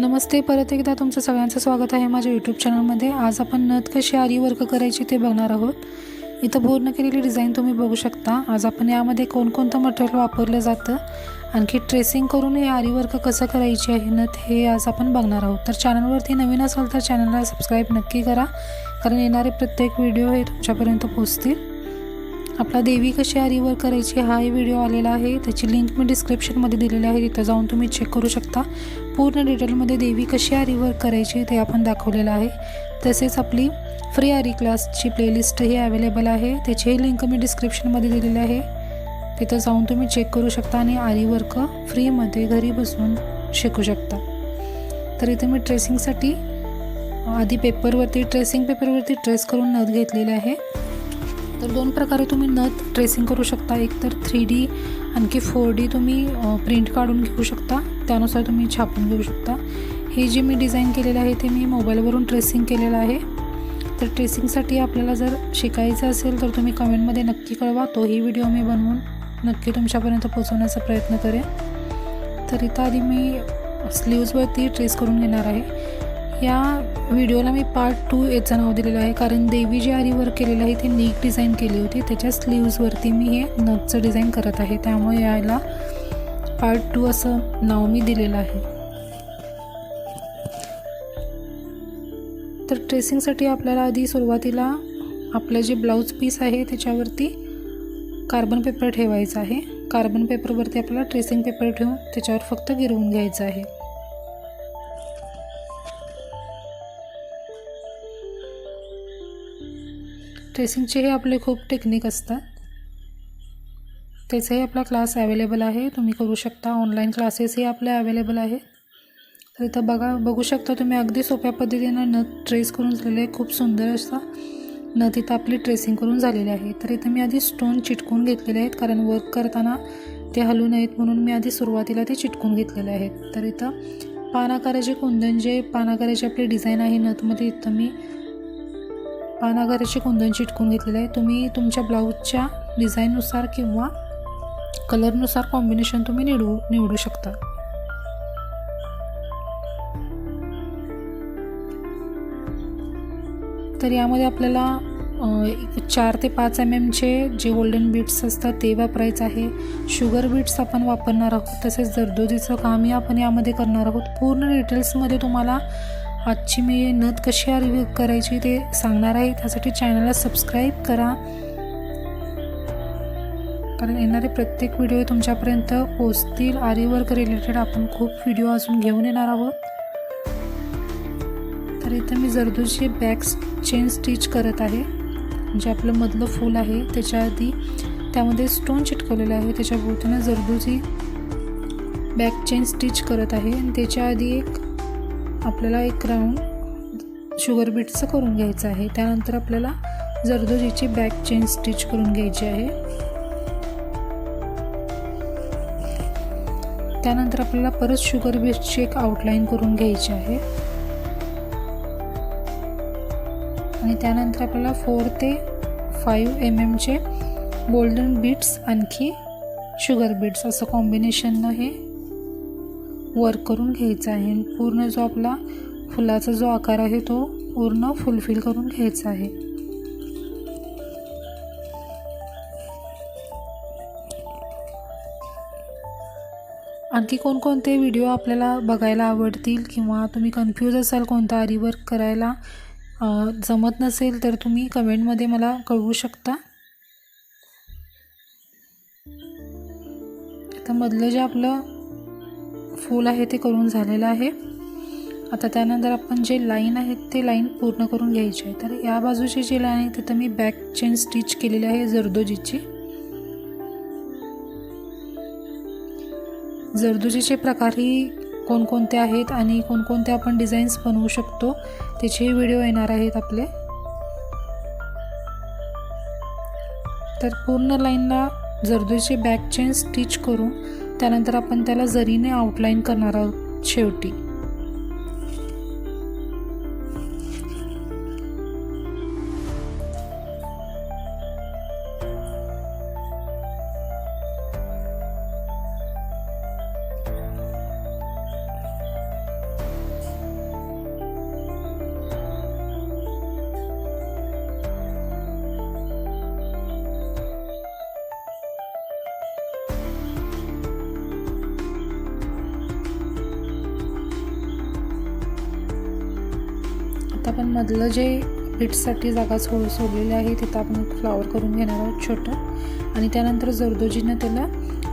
नमस्ते. परत एकदा तुमचं सगळ्यांचं स्वागत आहे माझ्या यूट्यूब चॅनलमध्ये आज आपण नथ कशी आरी वर्क करायची ते बघणार आहोत. इथं पूर्ण केलेली डिझाईन तुम्ही बघू शकता. आज आपण यामध्ये कोणकोणतं मटेरियल वापरलं जातं आणखी ट्रेसिंग करून हे आरी वर्क कसं करायची आहे नथ हे आज आपण बघणार आहोत. तर चॅनलवरती नवीन असाल तर चॅनलला सबस्क्राईब नक्की करा कारण येणारे प्रत्येक व्हिडिओ हे तुमच्यापर्यंत पोहोचतील. आपला देवी कशी आरीवर करायची हाही व्हिडिओ आलेला आहे. त्याची लिंक मी डिस्क्रिप्शनमध्ये दिलेली आहे. तिथं जाऊन तुम्ही चेक करू शकता. पूर्ण डिटेलमध्ये देवी कशी आरी वर्क करायची ते आपण दाखवलेलं आहे. तसेच आपली फ्री आरी क्लासची प्लेलिस्टही अवेलेबल आहे. त्याचीही लिंक मी डिस्क्रिप्शनमध्ये दिलेली आहे. तिथं जाऊन तुम्ही चेक करू शकता आणि आरी वर्क फ्रीमध्ये घरी बसून शिकू शकता. तर इथे मी ट्रेसिंगसाठी आधी पेपरवरती ट्रेसिंग पेपरवरती ट्रेस करून नथ घेतलेले आहे. तर दोन प्रकारे तुम्ही नथ ट्रेसिंग करू शकता. एक तर थ्री डी आणखी फोर डी तुम्ही प्रिंट काढून घेऊ शकता. त्यानुसार तुम्ही छापून घेऊ शकता. हे जे मी डिझाईन केलेलं आहे ते मी मोबाईलवरून ट्रेसिंग केलेलं आहे. तर ट्रेसिंगसाठी आपल्याला जर शिकायचं असेल तर तुम्ही कमेंटमध्ये नक्की कळवा. तोही व्हिडिओ मी बनवून नक्की तुमच्यापर्यंत पोचवण्याचा प्रयत्न करेन. तर इथं आधी मी स्लीव्जवरती ट्रेस करून घेणार आहे. या व्हिडिओला मी पार्ट टू याचं नाव दिलेलं आहे. कारण देवी जी आरी वर्क केलेलं आहे ते नीक डिझाईन केली होती. त्याच्या स्लीव्जवरती मी हे नथचं डिझाईन करत आहे. त्यामुळे यायला पार्ट टू असं नाव मी दिलेलं आहे. तर ट्रेसिंगसाठी आपल्याला आधी सुरुवातीला आपलं जे ब्लाऊज पीस आहे त्याच्यावरती कार्बन पेपर ठेवायचं आहे. कार्बन पेपरवरती आपल्याला ट्रेसिंग पेपर ठेवून त्याच्यावर फक्त गिरवून घ्यायचं आहे. ट्रेसिंगचे हे आपले खूप टेक्निक असतात. त्याचाही आपला क्लास अवेलेबल आहे. तुम्ही करू शकता. ऑनलाईन क्लासेसही आपले अवेलेबल आहे तर इथं बघा बघू शकता तुम्ही अगदी सोप्या पद्धतीनं नथ ट्रेस करून झालेले आहे खूप सुंदर असा नथ इथं आपली ट्रेसिंग करून झालेली आहे. तर इथं मी आधी स्टोन चिटकून घेतलेले आहेत. कारण वर्क करताना ते हलू नयेत म्हणून मी आधी सुरुवातीला ते चिटकून घेतलेले आहेत. तर इथं पानाकाराचे कुंदन जे पानाकाराची आपली डिझाईन आहे नथमध्ये इथं मी पानाकाराचे कुंदन चिटकून घेतलेले आहे. तुम्ही तुमच्या ब्लाऊजच्या डिझाईननुसार किंवा कलरनुसार कॉम्बिनेशन तुम्ही निवडू निवडू शकता. तर यामध्ये आपल्याला चार ते पाच एम एमचे जे गोल्डन बीट्स असतात ते वापरायचं आहे. शुगर बीट्स आपण वापरणार आहोत तसेच जरदोजीचं कामही आपण यामध्ये करणार आहोत. पूर्ण डिटेल्समध्ये तुम्हाला आजची मी नथ कशी अरिव्ह करायची ते सांगणार आहे. त्यासाठी चॅनलला सबस्क्राईब करा. कारण येणारे प्रत्येक व्हिडिओ तुमच्यापर्यंत पोचतील आरीवर्क रिलेटेड आपण खूप व्हिडिओ अजून घेऊन येणार आहोत. तर इथं मी जरदोशी बॅक चेन स्टिच करत आहे. म्हणजे आपलं मधलं फूल आहे त्याच्या आधी त्यामध्ये स्टोन चिटकवलेलं आहे. त्याच्या भोवतीनं जरदोजी बॅक चेन स्टिच करत आहे. आणि त्याच्या आधी एक आपल्याला एक राऊंड शुगर बीटचं करून घ्यायचं आहे. त्यानंतर आपल्याला जरदोजीची बॅक चेन स्टिच करून घ्यायची आहे. त्यानंतर आपल्याला परत शुगर बेसची एक आउटलाईन करून घ्यायची आहे. आणि त्यानंतर आपल्याला फोर ते फाईव्ह एम एमचे गोल्डन बीट्स आणखी शुगर बीट्स असं कॉम्बिनेशननं हे वर्क करून घ्यायचं आहे. पूर्ण जो आपला फुलाचा जो आकार आहे तो पूर्ण फुलफिल करून घ्यायचा आहे. आणखी कोणकोणते व्हिडिओ आपल्याला बघायला आवडतील किंवा तुम्ही कन्फ्यूज असाल कोणता आरीवर्क करायला जमत नसेल तर तुम्ही कमेंटमध्ये मला कळवू शकता. आता मधलं जे आपलं फूल आहे ते करून झालेलं आहे. आता त्यानंतर आपण जे लाईन आहेत ते लाईन पूर्ण करून घ्यायची आहे. तर या बाजूची जी लाईन आहे तिथं मी बॅक चेन स्टिच केलेली आहे जर्दोजीची. जरदुजीचे प्रकारही कोणकोणते आहेत आणि कोणकोणते आपण डिझाईन्स बनवू शकतो त्याचेही व्हिडिओ येणार आहेत आपले. तर पूर्ण लाईनला जरदुजीचे बॅक चेन स्टिच करून त्यानंतर आपण त्याला जरीने आउटलाईन करणार आहोत शेवटी. आपण मधलं जे बीट्ससाठी जागा सो सोडलेली आहे तिथं आपण फ्लावर करून घेणार आहोत छोटं. आणि त्यानंतर जरदोजीनं त्याला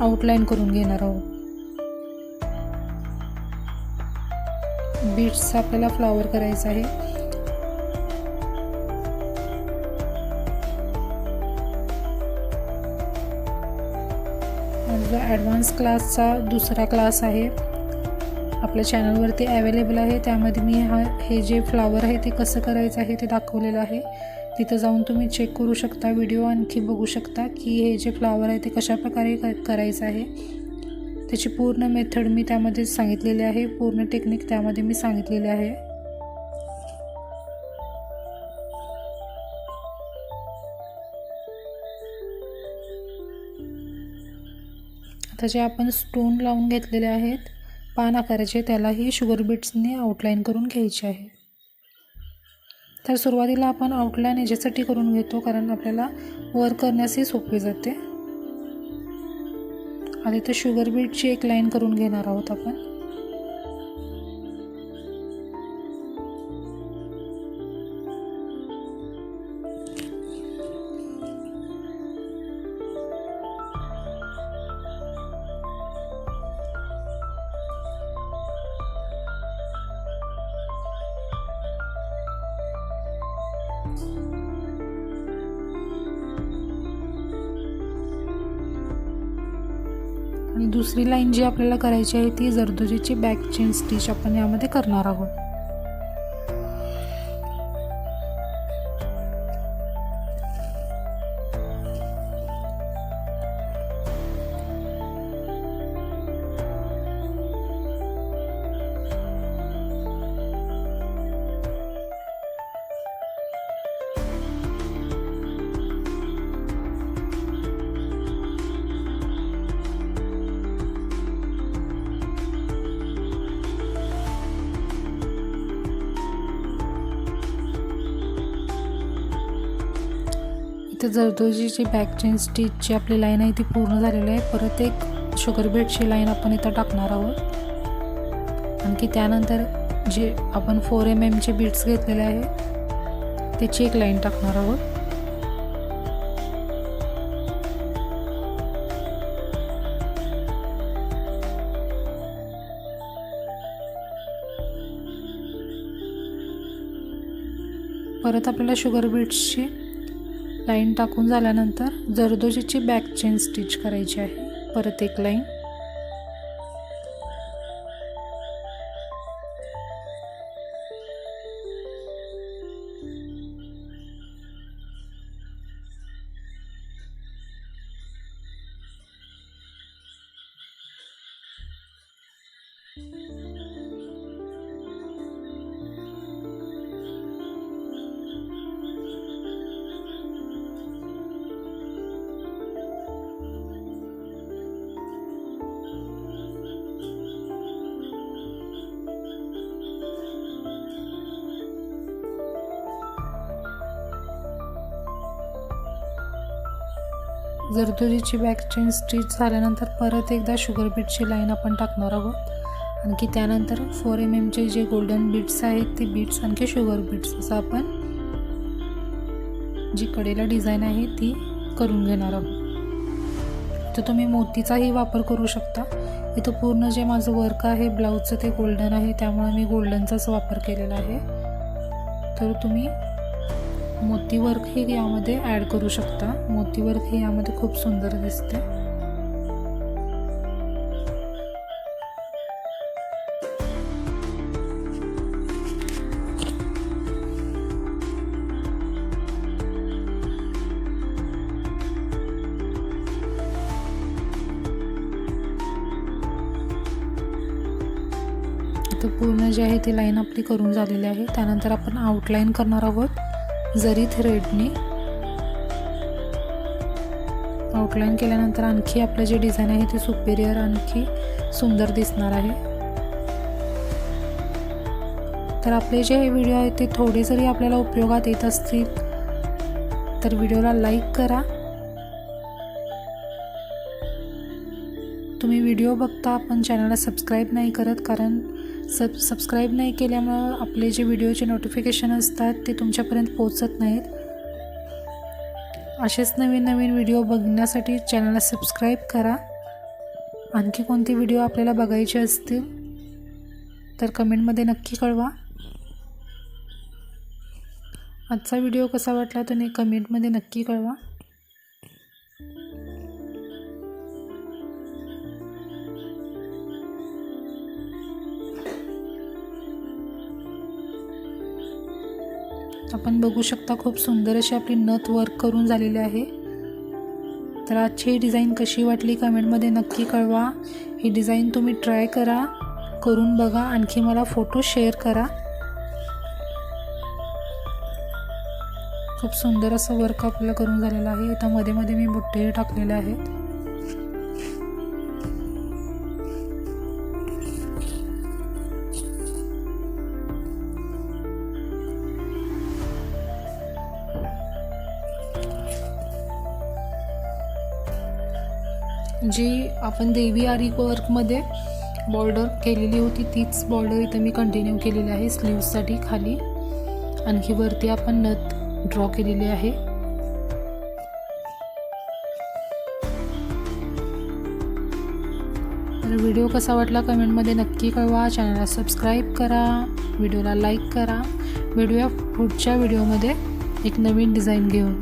आउटलाईन करून घेणार आहोत. बीट्सचा आपल्याला फ्लावर करायचा आहे. ॲडव्हान्स क्लासचा दुसरा क्लास आहे आपल्या चॅनलवरती अवेलेबल आहे. त्यामध्ये मी हा हे जे फ्लावर आहे ते कसं करायचं आहे ते दाखवलेलं आहे. तिथं जाऊन तुम्ही चेक करू शकता. व्हिडिओ आणखी बघू शकता की हे जे फ्लावर आहे ते कशाप्रकारे क करायचं आहे. त्याची पूर्ण मेथड मी त्यामध्ये सांगितलेली आहे. पूर्ण टेक्निक त्यामध्ये मी सांगितलेली आहे. आता जे आपण स्टोन लावून घेतलेले आहेत पान आकाराचे त्यालाही शुगर बीट्सने आउटलाईन करून घ्यायची आहे. तर सुरुवातीला आपण आउटलाईन याच्यासाठी करून घेतो कारण आपल्याला वर करण्यासही सोपे जाते. आधी तर शुगर बीटची एक लाईन करून घेणार आहोत आपण. दुसरी लाईन जी आपल्याला करायची आहे ती जरदोजीची बॅक चेन स्टिच आपण यामध्ये करणार आहोत. इथे जरदोजीची बॅक चेन स्टिचची आपली लाईन आहे ती पूर्ण झालेली आहे. परत एक शुगर बेडची लाईन आपण इथं टाकणार आहोत. आणखी त्यानंतर जे आपण फोर एम एमचे बीट्स घेतलेले आहे त्याची एक लाईन टाकणार आहोत. परत आपल्याला शुगर बीट्सची लाईन टाकून झाल्यानंतर जरदोजीची बॅक चेन स्टिच करायची आहे. परत एक लाईन. जरदोजीची बॅक चेन स्टिच झाल्यानंतर परत एकदा शुगर बीटची लाईन आपण टाकणार आहोत. आणखी त्यानंतर फोर एम एमचे जे गोल्डन बीट्स आहेत ते बीट्स आणखी शुगर बीट्स असं आपण जी कडेला डिझाईन आहे ती करून घेणार आहोत. तर तुम्ही मोतीचाही वापर करू शकता. इथं पूर्ण जे माझं वर्क आहे ब्लाऊजचं ते गोल्डन आहे त्यामुळे मी गोल्डनचाच वापर केलेला आहे. तर तुम्ही मोतीवर्क हे यामध्ये ॲड करू शकता. मोती वर्क हे यामध्ये खूप सुंदर दिसते. इथं पूर्ण जे आहे ती लाईन आपली करून झालेली आहे. त्यानंतर आपण आउटलाईन करणार आहोत. जरी थ्रेडने आउटलाईन केल्यानंतर आणखी आपलं जे डिझाईन आहे ते सुपेरियर आणखी सुंदर दिसणार आहे. तर आपले जे हे व्हिडिओ आहेत ते थोडे जरी आपल्याला उपयोगात येत असतील तर व्हिडिओला लाईक करा. तुम्ही व्हिडिओ बघता पण चॅनलला सबस्क्राईब नाही करत कारण सब सबस्क्राईब नाही केल्यामुळं आपले जे व्हिडिओचे नोटिफिकेशन असतात ते तुमच्यापर्यंत पोचत नाहीत. असेच नवीन नवीन व्हिडिओ बघण्यासाठी चॅनलला सबस्क्राईब करा. आणखी कोणते व्हिडिओ आपल्याला बघायचे असतील तर कमेंटमध्ये नक्की कळवा. आजचा व्हिडिओ कसा वाटला तुम्ही कमेंटमध्ये नक्की कळवा. आपण बघू शकता खूप सुंदर अशी आपली नथ वर्क करून झालेली आहे. तर आजची ही डिझाईन कशी वाटली कमेंटमध्ये नक्की कळवा. ही डिझाईन तुम्ही ट्राय करा करून बघा आणखी मला फोटो शेअर करा. खूप सुंदर असं वर्क आपल्याला करून झालेलं आहे. आता मध्ये मध्ये मी बुट्टेही टाकलेले आहेत. जी आपण देवी आरी वर्कमध्ये बॉर्डर केलेली होती तीच बॉर्डर इथं मी कंटिन्यू केलेली आहे स्लीवसाठी खाली. आणखी वरती आपण नथ ड्रॉ केलेली आहे. तर व्हिडिओ कसा वाटला कमेंटमध्ये नक्की कळवा. चॅनलला सबस्क्राईब करा व्हिडिओला लाईक करा. व्हिडिओ पुढच्या व्हिडिओमध्ये एक नवीन डिझाईन घेऊन.